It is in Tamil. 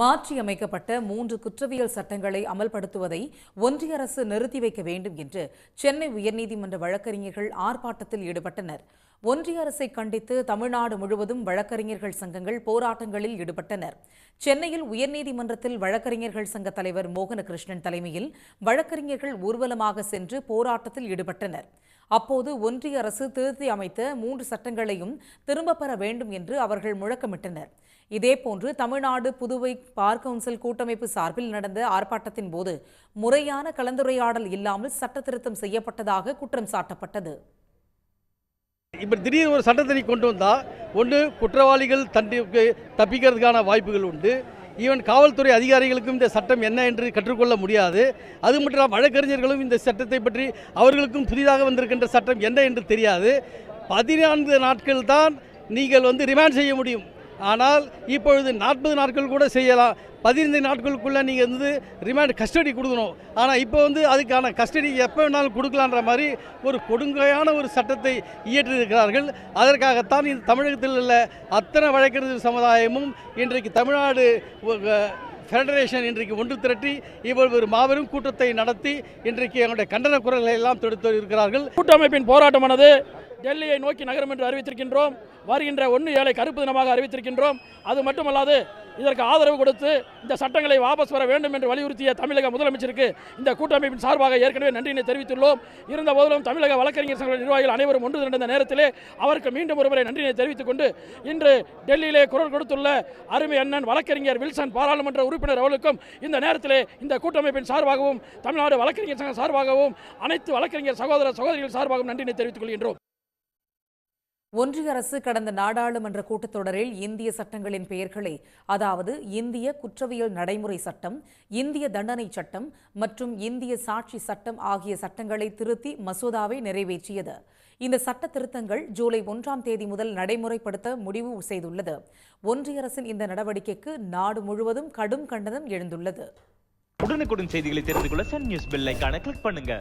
மாற்றியமைக்கப்பட்ட மூன்று குற்றவியல் சட்டங்களை அமல்படுத்துவதை ஒன்றிய அரசு நிறுத்தி வைக்க வேண்டும் என்று சென்னை உயர்நீதிமன்ற வழக்கறிஞர்கள் ஆர்ப்பாட்டத்தில் ஈடுபட்டனர். ஒன்றிய அரசை கண்டித்து தமிழ்நாடு முழுவதும் வழக்கறிஞர்கள் சங்கங்கள் போராட்டங்களில் ஈடுபட்டனர். சென்னையில் உயர்நீதிமன்றத்தில் வழக்கறிஞர்கள் சங்க தலைவர் மோகனகிருஷ்ணன் தலைமையில் வழக்கறிஞர்கள் ஊர்வலமாக சென்று போராட்டத்தில் ஈடுபட்டனர். அப்போது ஒன்றிய அரசு திருத்தி அமைத்த மூன்று சட்டங்களையும் திரும்பப் பெற வேண்டும் என்று அவர்கள் முழக்கமிட்டனர். இதேபோன்று தமிழ்நாடு புதுவை பார் கவுன்சில் கூட்டமைப்பு சார்பில் நடந்த ஆர்ப்பாட்டத்தின் போது முறையான கலந்துரையாடல் இல்லாமல் சட்ட திருத்தம் செய்யப்பட்டதாக குற்றம் சாட்டப்பட்டது. இப்போ திடீர்னு ஒரு சட்டத்தை கொண்டு வந்தால் ஒன்று குற்றவாளிகள் தண்டி தப்பிக்கிறதுக்கான வாய்ப்புகள் உண்டு. ஈவன் காவல்துறை அதிகாரிகளுக்கும் இந்த சட்டம் என்ன என்று கற்றுக்கொள்ள முடியாது. அது மட்டும் இல்லாமல் வழக்கறிஞர்களும் இந்த சட்டத்தை பற்றி அவர்களுக்கும் புதிதாக வந்திருக்கின்ற சட்டம் என்ன என்று தெரியாது. பதினான்கு நாட்கள் தான் நீங்கள் வந்து ரிமாண்ட் செய்ய முடியும். ஆனால் இப்பொழுது நாற்பது நாட்கள் கூட செய்யலாம். பதினைந்து நாட்களுக்குள்ளே நீங்கள் வந்து ரிமாண்ட் கஸ்டடி கொடுக்கணும். ஆனால் இப்போ வந்து அதுக்கான கஸ்டடி எப்போ வேணாலும் கொடுக்கலான்ற மாதிரி ஒரு கொடுங்கையான ஒரு சட்டத்தை இயற்றிருக்கிறார்கள் அதற்காகத்தான் இந்த தமிழகத்தில் உள்ள அத்தனை வழக்கறிஞர் சமுதாயமும் இன்றைக்கு தமிழ்நாடு ஃபெடரேஷன் இன்றைக்கு ஒன்று திரட்டி இவ்வளவு ஒரு மாபெரும் கூட்டத்தை நடத்தி இன்றைக்கு எங்களுடைய கண்டன குரல்களை எல்லாம் தொடுத்து இருக்கிறார்கள் கூட்டமைப்பின் போராட்டமானது டெல்லியை நோக்கி நகரும் என்று அறிவித்திருக்கின்றோம். வருகின்ற ஒன்று ஏழை கருப்பு தினமாக அறிவித்திருக்கின்றோம். அது மட்டுமல்லாது இதற்கு ஆதரவு கொடுத்து இந்த சட்டங்களை வாபஸ் வர வேண்டும் என்று வலியுறுத்திய தமிழக முதலமைச்சருக்கு இந்த கூட்டமைப்பின் சார்பாக ஏற்கனவே நன்றியினை தெரிவித்துள்ளோம். இருந்த போதிலும் தமிழக வழக்கறிஞர் சங்க நிர்வாகிகள் அனைவரும் ஒன்று திரண்ட நேரத்திலே அவருக்கு மீண்டும் ஒருமுறை நன்றியினை தெரிவித்துக் கொண்டு இன்று டெல்லியிலே குரல் கொடுத்துள்ள அருமை அண்ணன் வழக்கறிஞர் வில்சன் பாராளுமன்ற உறுப்பினர் அவர்களுக்கும் இந்த நேரத்திலே இந்த கூட்டமைப்பின் சார்பாகவும் தமிழ்நாடு வழக்கறிஞர் சங்க சார்பாகவும் அனைத்து வழக்கறிஞர் சகோதர சகோதரிகள் சார்பாகவும் நன்றியினை தெரிவித்துக் கொள்கின்றோம். ஒன்றிய அரசு கடந்த நாடாளுமன்ற கூட்டத்தொடரில் இந்திய சட்டங்களின் பெயர்களை அதாவது இந்திய குற்றவியல் நடைமுறை சட்டம் இந்திய தண்டனை சட்டம் மற்றும் இந்திய சாட்சி சட்டம் ஆகிய சட்டங்களை திருத்தி மசோதாவை நிறைவேற்றியது. இந்த சட்ட திருத்தங்கள் ஜூலை ஒன்றாம் தேதி முதல் நடைமுறைப்படுத்த முடிவு செய்துள்ளது. ஒன்றிய அரசின் இந்த நடவடிக்கைக்கு நாடு முழுவதும் கடும் கண்டனம் எழுந்துள்ளது. உடனுக்குடன் செய்திகளை தெரிந்து கொள்ள சன் நியூஸ் பெல் கிளிக் பண்ணுங்க.